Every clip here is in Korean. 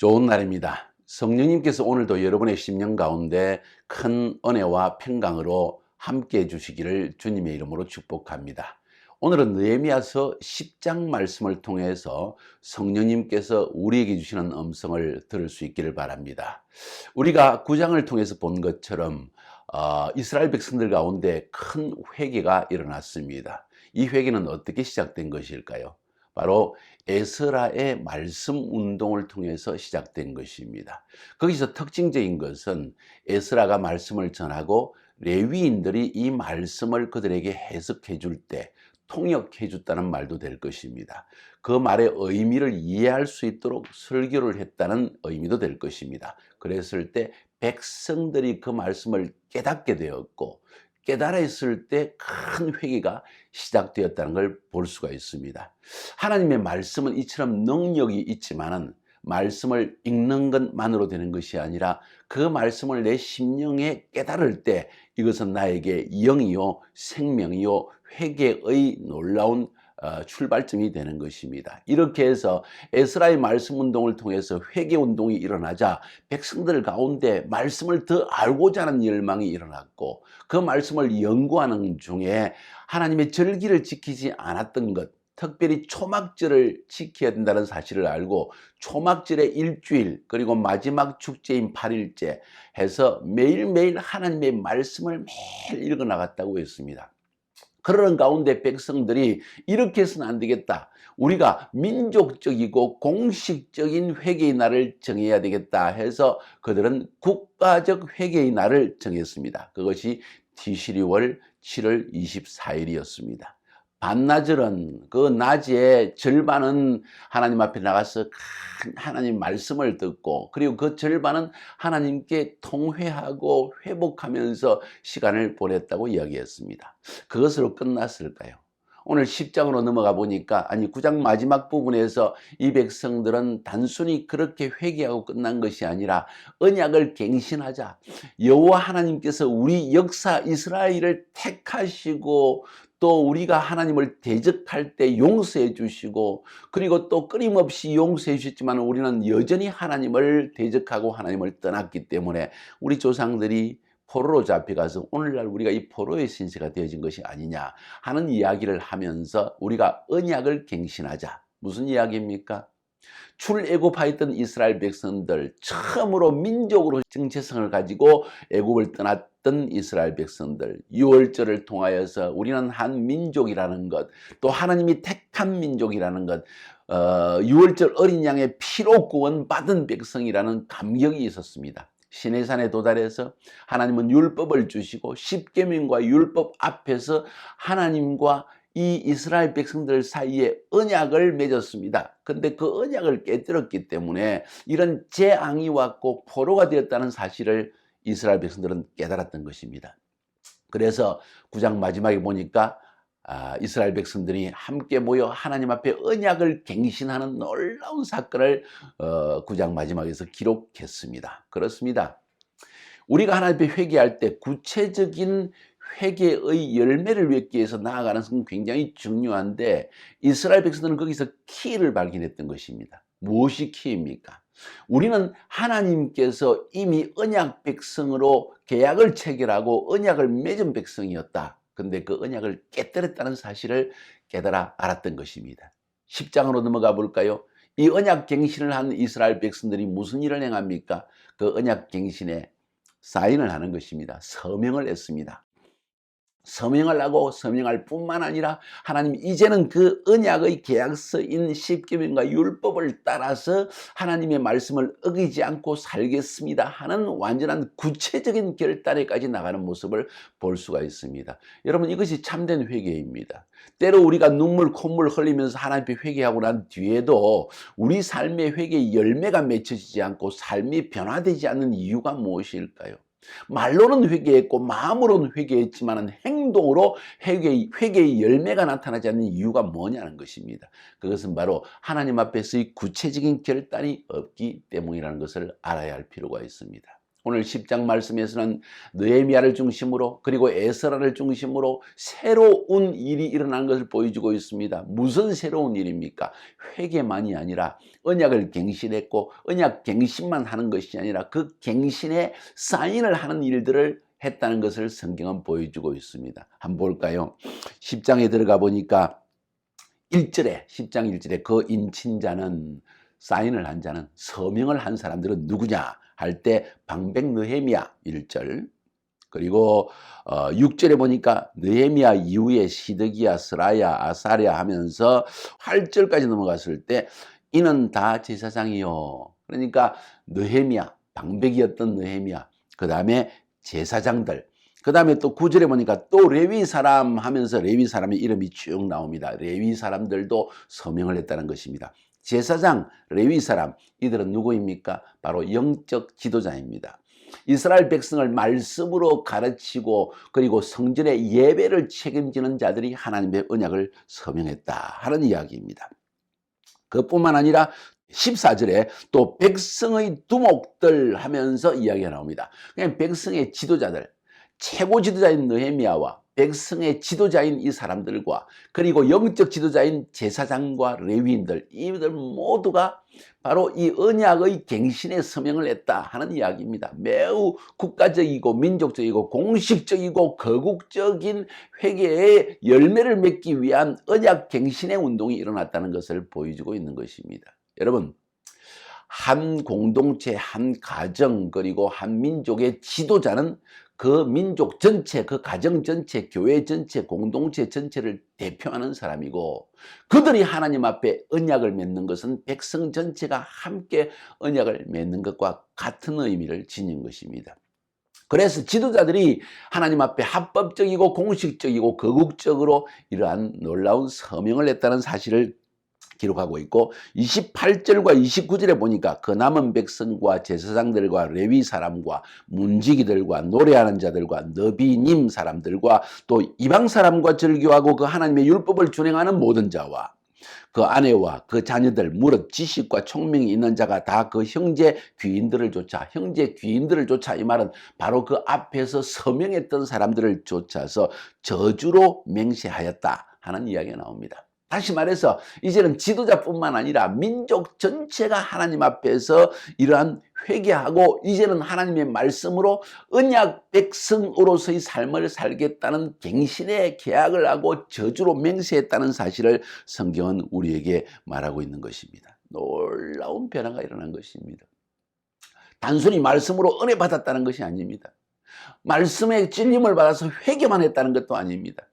좋은 날입니다. 성령님께서 오늘도 여러분의 심령 가운데 큰 은혜와 평강으로 함께 해주시기를 주님의 이름으로 축복합니다. 오늘은 느헤미야서 10장 말씀을 통해서 성령님께서 우리에게 주시는 음성을 들을 수 있기를 바랍니다. 우리가 9장을 통해서 본 것처럼 어, 이스라엘 백성들 가운데 큰 회개가 일어났습니다. 이 회개는 어떻게 시작된 것일까요? 바로 에스라의 말씀 운동을 통해서 시작된 것입니다. 거기서 특징적인 것은 에스라가 말씀을 전하고 레위인들이 이 말씀을 그들에게 해석해 줄 때 통역해 줬다는 말도 될 것입니다. 그 말의 의미를 이해할 수 있도록 설교를 했다는 의미도 될 것입니다. 그랬을 때 백성들이 그 말씀을 깨닫게 되었고 깨달았을 때 큰 회개가 시작되었다는 걸 볼 수가 있습니다. 하나님의 말씀은 이처럼 능력이 있지만은 말씀을 읽는 것만으로 되는 것이 아니라 그 말씀을 내 심령에 깨달을 때 이것은 나에게 영이요 생명이요 회개의 놀라운 어, 출발점이 되는 것입니다. 이렇게 해서 에스라의 말씀 운동을 통해서 회개 운동이 일어나자 백성들 가운데 말씀을 더 알고자 하는 열망이 일어났고 그 말씀을 연구하는 중에 하나님의 절기를 지키지 않았던 것 특별히 초막절을 지켜야 된다는 사실을 알고 초막절의 일주일 그리고 마지막 축제인 8일째 해서 매일매일 하나님의 말씀을 매일 읽어 나갔다고 했습니다. 그러는 가운데 백성들이 이렇게 해서는 안 되겠다. 우리가 민족적이고 공식적인 회개의 날을 정해야 되겠다 해서 그들은 국가적 회개의 날을 정했습니다. 그것이 티시리월 7월 24일이었습니다. 반나절은 그 낮에 절반은 하나님 앞에 나가서 큰 하나님 말씀을 듣고 그리고 그 절반은 하나님께 통회하고 회복하면서 시간을 보냈다고 이야기했습니다. 그것으로 끝났을까요? 오늘 10장으로 넘어가 보니까 아니 9장 마지막 부분에서 이 백성들은 단순히 그렇게 회개하고 끝난 것이 아니라 언약을 갱신하자 여호와 하나님께서 우리 역사 이스라엘을 택하시고 또 우리가 하나님을 대적할 때 용서해 주시고 그리고 또 끊임없이 용서해 주셨지만 우리는 여전히 하나님을 대적하고 하나님을 떠났기 때문에 우리 조상들이 포로로 잡혀가서 오늘날 우리가 이 포로의 신세가 되어진 것이 아니냐 하는 이야기를 하면서 우리가 언약을 갱신하자. 무슨 이야기입니까? 출애굽하였던 이스라엘 백성들 처음으로 민족으로 정체성을 가지고 애굽을 떠났던 이스라엘 백성들 6월절을 통하여서 우리는 한 민족이라는 것 또 하나님이 택한 민족이라는 것 어, 6월절 어린 양의 피로 구원받은 백성이라는 감격이 있었습니다. 시내산에 도달해서 하나님은 율법을 주시고 십계명과 율법 앞에서 하나님과 이 이스라엘 백성들 사이에 언약을 맺었습니다. 근데 그 언약을 깨뜨렸기 때문에 이런 재앙이 왔고 포로가 되었다는 사실을 이스라엘 백성들은 깨달았던 것입니다. 그래서 구장 마지막에 보니까 아, 이스라엘 백성들이 함께 모여 하나님 앞에 언약을 갱신하는 놀라운 사건을 어, 9장 마지막에서 기록했습니다. 그렇습니다. 우리가 하나님 앞에 회개할 때 구체적인 회개의 열매를 맺기 위해서 나아가는 것은 굉장히 중요한데 이스라엘 백성들은 거기서 키를 발견했던 것입니다. 무엇이 키입니까? 우리는 하나님께서 이미 언약 백성으로 계약을 체결하고 언약을 맺은 백성이었다. 근데 그 언약을 깨뜨렸다는 사실을 깨달아 알았던 것입니다. 10장으로 넘어가 볼까요? 이 언약 갱신을 한 이스라엘 백성들이 무슨 일을 행합니까? 그 언약 갱신에 사인을 하는 것입니다. 서명을 했습니다. 서명을 하고 서명할 뿐만 아니라 하나님 이제는 그 언약의 계약서인 십계명과 율법을 따라서 하나님의 말씀을 어기지 않고 살겠습니다 하는 완전한 구체적인 결단에까지 나가는 모습을 볼 수가 있습니다. 여러분 이것이 참된 회개입니다. 때로 우리가 눈물 콧물 흘리면서 하나님께 회개하고 난 뒤에도 우리 삶의 회개의 열매가 맺혀지지 않고 삶이 변화되지 않는 이유가 무엇일까요? 말로는 회개했고 마음으로는 회개했지만 행동으로 회개, 회개의 열매가 나타나지 않는 이유가 뭐냐는 것입니다. 그것은 바로 하나님 앞에서의 구체적인 결단이 없기 때문이라는 것을 알아야 할 필요가 있습니다. 오늘 10장 말씀에서는 느헤미야를 중심으로 그리고 에스라를 중심으로 새로운 일이 일어난 것을 보여주고 있습니다. 무슨 새로운 일입니까? 회개만이 아니라 언약을 갱신했고 언약 갱신만 하는 것이 아니라 그 갱신에 사인을 하는 일들을 했다는 것을 성경은 보여주고 있습니다. 한번 볼까요? 10장에 들어가 보니까 1절에 10장 1절에 그 인친자는 사인을 한 자는 서명을 한 사람들은 누구냐 할 때 방백 느헤미야 1절 그리고 어 6절에 보니까 느헤미야 이후에 시드기야 스라야 아사랴 하면서 8절까지 넘어갔을 때 이는 다 제사장이요 그러니까 느헤미야 방백이었던 느헤미야 그 다음에 제사장들 그 다음에 또 구절에 보니까 또 레위 사람 하면서 레위 사람의 이름이 쭉 나옵니다. 레위 사람들도 서명을 했다는 것입니다. 제사장, 레위 사람, 이들은 누구입니까? 바로 영적 지도자입니다. 이스라엘 백성을 말씀으로 가르치고 그리고 성전의 예배를 책임지는 자들이 하나님의 언약을 서명했다 하는 이야기입니다. 그뿐만 아니라 14절에 또 백성의 두목들 하면서 이야기가 나옵니다. 그냥 백성의 지도자들, 최고 지도자인 느헤미야와 백성의 지도자인 이 사람들과 그리고 영적 지도자인 제사장과 레위인들 이들 모두가 바로 이 언약의 갱신에 서명을 했다 하는 이야기입니다. 매우 국가적이고 민족적이고 공식적이고 거국적인 회개의 열매를 맺기 위한 언약 갱신의 운동이 일어났다는 것을 보여주고 있는 것입니다. 여러분 한 공동체, 한 가정, 그리고 한 민족의 지도자는 그 민족 전체, 그 가정 전체, 교회 전체, 공동체 전체를 대표하는 사람이고 그들이 하나님 앞에 언약을 맺는 것은 백성 전체가 함께 언약을 맺는 것과 같은 의미를 지닌 것입니다. 그래서 지도자들이 하나님 앞에 합법적이고 공식적이고 거국적으로 이러한 놀라운 서명을 했다는 사실을 기록하고 있고 28절과 29절에 보니까 그 남은 백성과 제사장들과 레위 사람과 문지기들과 노래하는 자들과 너비님 사람들과 또 이방 사람과 절교하고 그 하나님의 율법을 준행하는 모든 자와 그 아내와 그 자녀들 무릇 지식과 총명이 있는 자가 다 그 형제 귀인들을 쫓아 형제 귀인들을 쫓아 이 말은 바로 그 앞에서 서명했던 사람들을 쫓아서 저주로 맹세하였다 하는 이야기가 나옵니다. 다시 말해서 이제는 지도자뿐만 아니라 민족 전체가 하나님 앞에서 이러한 회개하고 이제는 하나님의 말씀으로 언약 백성으로서의 삶을 살겠다는 갱신의 계약을 하고 저주로 맹세했다는 사실을 성경은 우리에게 말하고 있는 것입니다. 놀라운 변화가 일어난 것입니다. 단순히 말씀으로 은혜 받았다는 것이 아닙니다. 말씀의 찔림을 받아서 회개만 했다는 것도 아닙니다.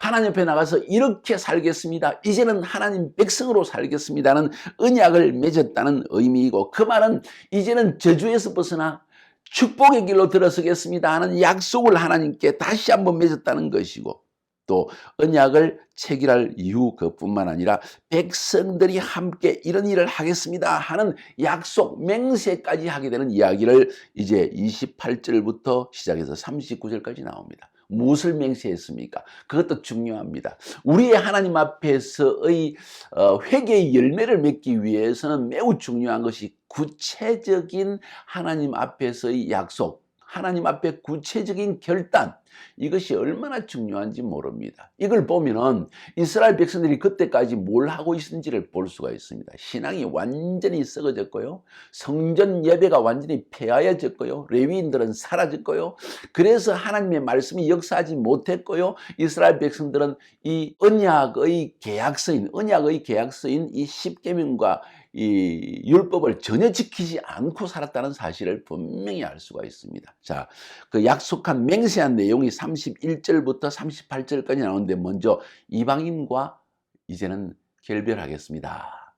하나님 앞에 나가서 이렇게 살겠습니다. 이제는 하나님 백성으로 살겠습니다는 언약을 맺었다는 의미이고 그 말은 이제는 저주에서 벗어나 축복의 길로 들어서겠습니다 하는 약속을 하나님께 다시 한번 맺었다는 것이고 또 언약을 체결할 이유 그뿐만 아니라 백성들이 함께 이런 일을 하겠습니다 하는 약속 맹세까지 하게 되는 이야기를 이제 28절부터 시작해서 39절까지 나옵니다. 무엇을 맹세했습니까? 그것도 중요합니다. 우리의 하나님 앞에서의 어, 회개의 열매를 맺기 위해서는 매우 중요한 것이 구체적인 하나님 앞에서의 약속, 하나님 앞에 구체적인 결단 이것이 얼마나 중요한지 모릅니다. 이걸 보면은 이스라엘 백성들이 그때까지 뭘 하고 있는지를 볼 수가 있습니다. 신앙이 완전히 썩어졌고요. 성전 예배가 완전히 폐하여졌고요. 레위인들은 사라졌고요. 그래서 하나님의 말씀이 역사하지 못했고요. 이스라엘 백성들은 이 언약의 계약서인 언약의 계약서인 이 십계명과 이 율법을 전혀 지키지 않고 살았다는 사실을 분명히 알 수가 있습니다. 자, 그 약속한 맹세한 내용이 31절부터 38절까지 나오는데 먼저 이방인과 이제는 결별하겠습니다.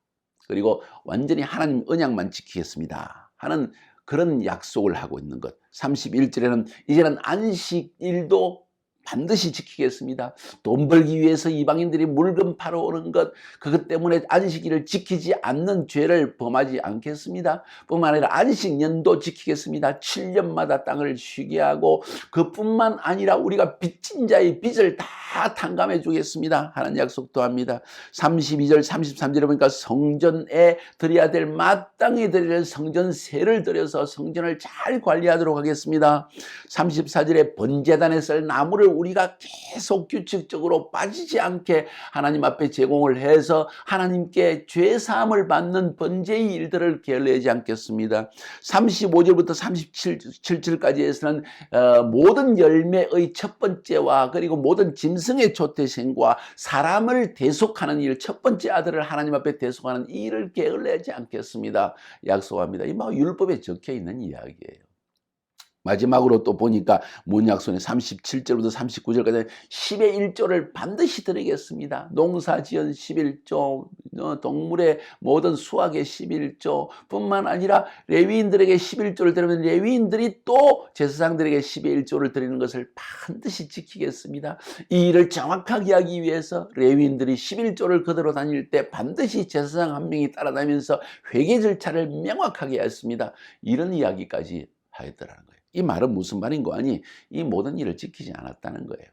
그리고 완전히 하나님 언약만 지키겠습니다. 하는 그런 약속을 하고 있는 것. 31절에는 이제는 안식일도 반드시 지키겠습니다. 돈 벌기 위해서 이방인들이 물건 팔아 오는 것, 그것 때문에 안식일을 지키지 않는 죄를 범하지 않겠습니다. 뿐만 아니라 안식년도 지키겠습니다. 7년마다 땅을 쉬게 하고 그뿐만 아니라 우리가 빚진 자의 빚을 다 탕감해 주겠습니다. 하는 약속도 합니다. 32절, 33절에 보니까 성전에 드려야 될 마땅히 드릴 성전 세를 들여서 성전을 잘 관리하도록 하겠습니다. 34절에 번제단에 쓸 나무를 우리가 계속 규칙적으로 빠지지 않게 하나님 앞에 제공을 해서 하나님께 죄 사함을 받는 번제의 일들을 게을리하지 않겠습니다. 35절부터 37절까지에서는 어, 모든 열매의 첫 번째와 그리고 모든 짐승의 초태생과 사람을 대속하는 일, 첫 번째 아들을 하나님 앞에 대속하는 이 일을 게을리하지 않겠습니다. 약속합니다. 이 막 율법에 적혀 있는 이야기예요. 마지막으로 또 보니까 문약손의 37절부터 39절까지 10의 1조를 반드시 드리겠습니다. 농사지은 11조, 어, 동물의 모든 수확의 11조 뿐만 아니라 레위인들에게 11조를 드리면 레위인들이 또 제사장들에게 10의 1조를 드리는 것을 반드시 지키겠습니다. 이 일을 정확하게 하기 위해서 레위인들이 11조를 그대로 다닐 때 반드시 제사장 한 명이 따라다니면서 회계 절차를 명확하게 했습니다. 이런 이야기까지 하였더라는 거예요. 이 말은 무슨 말인 거 아니? 이 모든 일을 지키지 않았다는 거예요.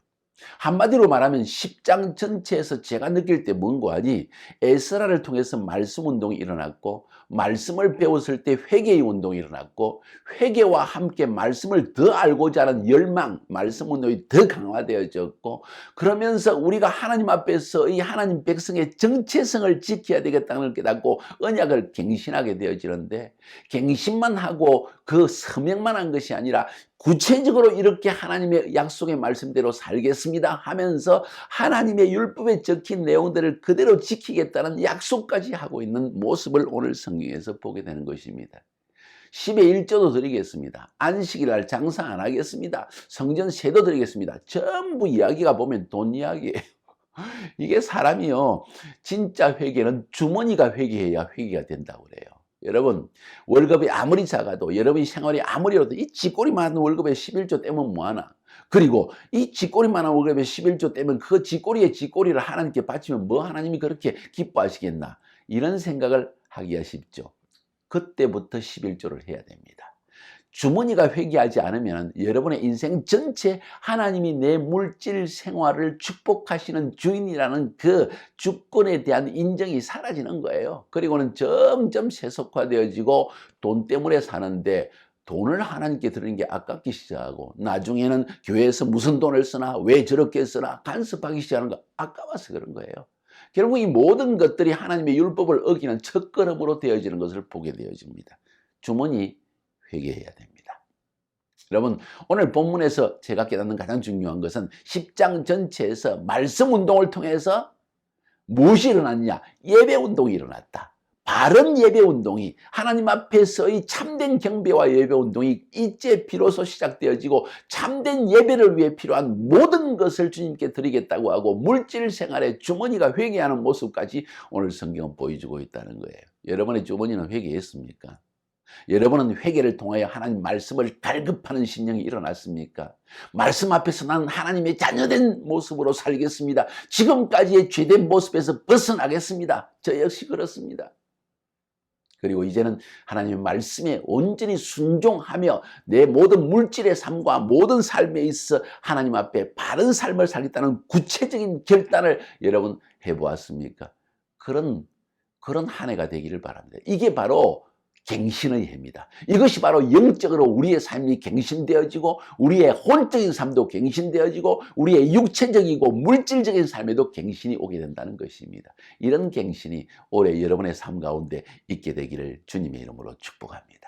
한마디로 말하면 10장 전체에서 제가 느낄 때 뭔고 하니 에스라를 통해서 말씀 운동이 일어났고 말씀을 배웠을 때 회개의 운동이 일어났고 회개와 함께 말씀을 더 알고자 하는 열망, 말씀 운동이 더 강화되어졌고 그러면서 우리가 하나님 앞에서 이 하나님 백성의 정체성을 지켜야 되겠다는 걸 깨닫고 언약을 갱신하게 되어지는데 갱신만 하고 그 서명만 한 것이 아니라 구체적으로 이렇게 하나님의 약속의 말씀대로 살겠습니다 하면서 하나님의 율법에 적힌 내용들을 그대로 지키겠다는 약속까지 하고 있는 모습을 오늘 성 경에서 보게 되는 것입니다. 10의 1조도 드리겠습니다. 안식일 날 장사 안 하겠습니다. 성전 세도 드리겠습니다. 전부 이야기가 보면 돈 이야기예요. 이게 사람이요. 진짜 회개는 주머니가 회개해야 회개가 된다고 그래요. 여러분 월급이 아무리 작아도 여러분 생활이 아무리 어도 이 쥐꼬리만한 월급에 11조 떼면 뭐하나 그리고 이 쥐꼬리만한 월급에 11조 떼면 그 쥐꼬리의 쥐꼬리를 하나님께 바치면 뭐 하나님이 그렇게 기뻐하시겠나 이런 생각을 하기가 쉽죠 그때부터 11조를 해야 됩니다 주머니가 회개하지 않으면 여러분의 인생 전체 하나님이 내 물질 생활을 축복하시는 주인이라는 그 주권에 대한 인정이 사라지는 거예요. 그리고는 점점 세속화되어지고 돈 때문에 사는데 돈을 하나님께 드리는 게 아깝기 시작하고 나중에는 교회에서 무슨 돈을 쓰나 왜 저렇게 쓰나 간섭하기 시작하는 거 아까워서 그런 거예요. 결국 이 모든 것들이 하나님의 율법을 어기는 첫걸음으로 되어지는 것을 보게 되어집니다. 주머니 회개해야 됩니다. 여러분 오늘 본문에서 제가 깨닫는 가장 중요한 것은 10장 전체에서 말씀 운동을 통해서 무엇이 일어났냐? 예배 운동이 일어났다. 바른 예배 운동이 하나님 앞에서의 참된 경배와 예배 운동이 이제 비로소 시작되어지고 참된 예배를 위해 필요한 모든 것을 주님께 드리겠다고 하고 물질 생활에 주머니가 회개하는 모습까지 오늘 성경은 보여주고 있다는 거예요. 여러분의 주머니는 회개했습니까? 여러분은 회개를 통하여 하나님 말씀을 갈급하는 신령이 일어났습니까? 말씀 앞에서 나는 하나님의 자녀된 모습으로 살겠습니다. 지금까지의 죄된 모습에서 벗어나겠습니다. 저 역시 그렇습니다. 그리고 이제는 하나님의 말씀에 온전히 순종하며 내 모든 물질의 삶과 모든 삶에 있어 하나님 앞에 바른 삶을 살겠다는 구체적인 결단을 여러분 해보았습니까? 그런 그런 한 해가 되기를 바랍니다. 이게 바로 갱신의 해입니다. 이것이 바로 영적으로 우리의 삶이 갱신되어지고 우리의 혼적인 삶도 갱신되어지고 우리의 육체적이고 물질적인 삶에도 갱신이 오게 된다는 것입니다. 이런 갱신이 올해 여러분의 삶 가운데 있게 되기를 주님의 이름으로 축복합니다.